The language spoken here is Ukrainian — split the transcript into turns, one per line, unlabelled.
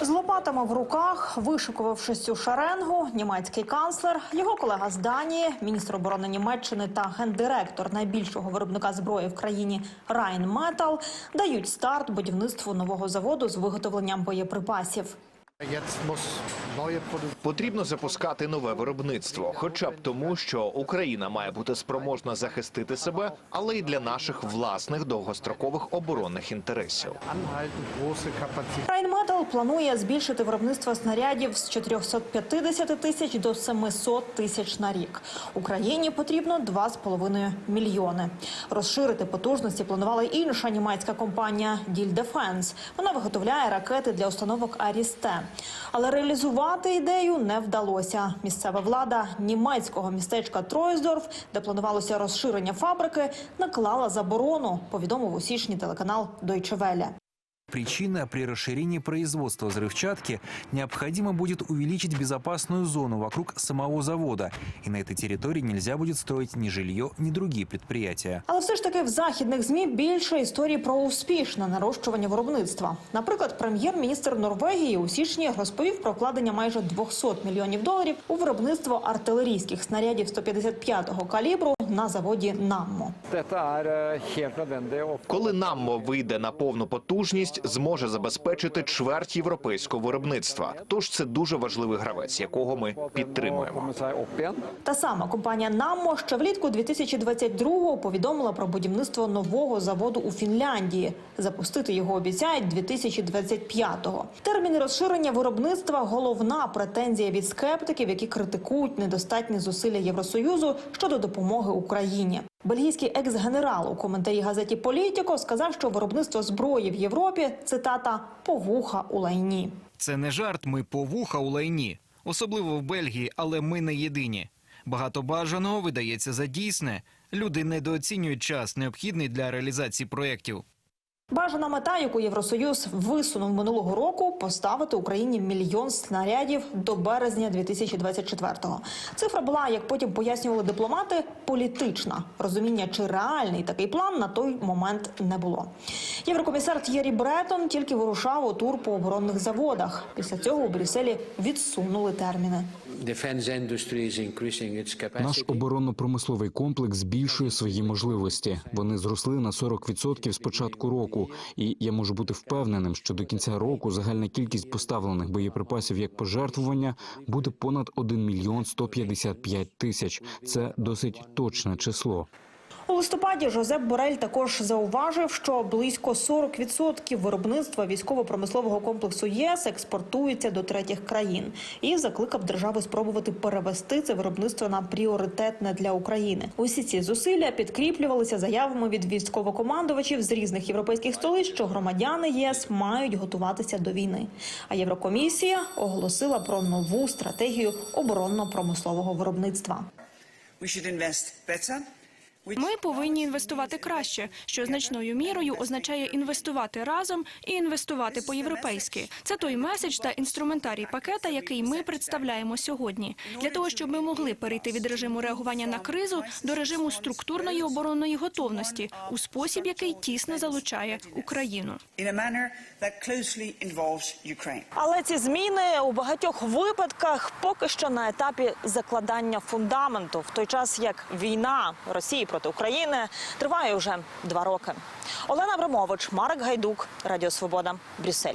З лопатами в руках, вишикувавшись у шаренгу, німецький канцлер, його колега з Данії, міністр оборони Німеччини та гендиректор найбільшого виробника зброї в країні Rheinmetall дають старт будівництву нового заводу з виготовленням боєприпасів.
Потрібно запускати нове виробництво, хоча б тому, що Україна має бути спроможна захистити себе, але й для наших власних довгострокових оборонних інтересів.
Rheinmetall планує збільшити виробництво снарядів з 450 тисяч до 700 тисяч на рік. Україні потрібно 2,5 мільйони. Розширити потужності планувала інша німецька компанія Діль Дефенс. Вона виготовляє ракети для установок Арісте. Але реалізувати ідею не вдалося. Місцева влада німецького містечка Тройсдорф, де планувалося розширення фабрики, наклала заборону. Повідомив у січні телеканал Welle.
Причина при расширении производства взрывчатки необходимо будет увеличить безопасную зону вокруг самого завода, и на этой территории нельзя будет строить ни жилье, ни другие предприятия.
Але все ж таки в західних змі більше історій про успішне нарощування виробництва. Наприклад, прем'єр-міністр Норвегії у січні розповів про вкладення майже 200 мільйонів доларів у виробництво артилерійських снарядів 155-го калібру на заводі Наммо.
Er og
Коли Наммо вийде на повну потужність, зможе забезпечити чверть європейського виробництва. Тож це дуже важливий гравець, якого ми підтримуємо.
Та сама компанія Наммо ще влітку 2022-го повідомила про будівництво нового заводу у Фінляндії. Запустити його обіцяють 2025-го. Терміни розширення виробництва головна претензія від скептиків, які критикують недостатні зусилля Євросоюзу щодо допомоги Україні. Бельгійський екс-генерал у коментарі газеті Політіко сказав, що виробництво зброї в Європі цитата повуха у лайні.
Це не жарт, ми повуха у лайні, особливо в Бельгії, але ми не єдині. Багато бажаного видається за дійсне. Люди недооцінюють час, необхідний для реалізації проєктів.
Бажана мета, яку Євросоюз висунув минулого року, поставити Україні мільйон снарядів до березня 2024-го. Цифра була, як потім пояснювали дипломати, політична. Розуміння, чи реальний такий план на той момент не було. Єврокомісар Т'єрі Бретон тільки вирушав у тур по оборонних заводах. Після цього у Брюсселі відсунули терміни.
Наш оборонно-промисловий комплекс збільшує свої можливості. Вони зросли на 40% з початку року, і я можу бути впевненим, що до кінця року загальна кількість поставлених боєприпасів як пожертвування буде понад 1 мільйон 155 тисяч. Це досить точне число.
У листопаді Жозеп Борель також зауважив, що близько 40% виробництва військово-промислового комплексу ЄС експортується до третіх країн і закликав держави спробувати перевести це виробництво на пріоритетне для України. Усі ці зусилля підкріплювалися заявами від військовокомандувачів з різних європейських столиць, що громадяни єС мають готуватися до війни. А Єврокомісія оголосила про нову стратегію оборонно-промислового виробництва.
We should invest better.
Ми повинні інвестувати краще, що значною мірою означає інвестувати разом і інвестувати по-європейськи. Це той меседж та інструментарій пакета, який ми представляємо сьогодні, для того, щоб ми могли перейти від режиму реагування на кризу до режиму структурної оборонної готовності у спосіб, який тісно залучає Україну.
Але ці зміни у багатьох випадках поки що на етапі закладання фундаменту, в той час як війна Росії проти України триває вже два роки. Олена Абрамович, Марк Гайдук, Радіо Свобода, Брюссель.